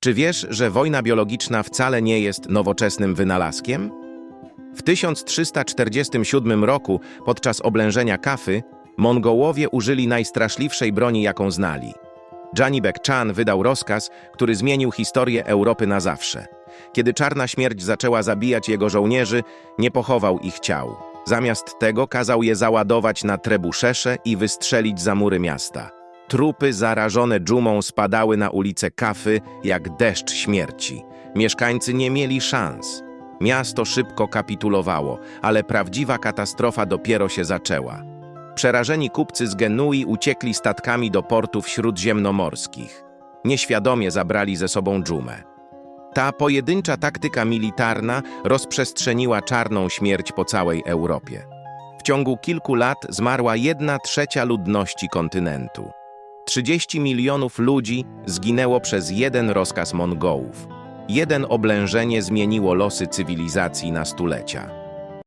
Czy wiesz, że wojna biologiczna wcale nie jest nowoczesnym wynalazkiem? W 1347 roku, podczas oblężenia Kafy, Mongołowie użyli najstraszliwszej broni, jaką znali. Janibek Chan wydał rozkaz, który zmienił historię Europy na zawsze. Kiedy czarna śmierć zaczęła zabijać jego żołnierzy, nie pochował ich ciał. Zamiast tego kazał je załadować na trebuszerze i wystrzelić za mury miasta. Trupy zarażone dżumą spadały na ulice Kafy jak deszcz śmierci. Mieszkańcy nie mieli szans. Miasto szybko kapitulowało, ale prawdziwa katastrofa dopiero się zaczęła. Przerażeni kupcy z Genui uciekli statkami do portów śródziemnomorskich. Nieświadomie zabrali ze sobą dżumę. Ta pojedyncza taktyka militarna rozprzestrzeniła czarną śmierć po całej Europie. W ciągu kilku lat zmarła jedna trzecia ludności kontynentu. 30 milionów ludzi zginęło przez jeden rozkaz Mongołów. Jeden oblężenie zmieniło losy cywilizacji na stulecia.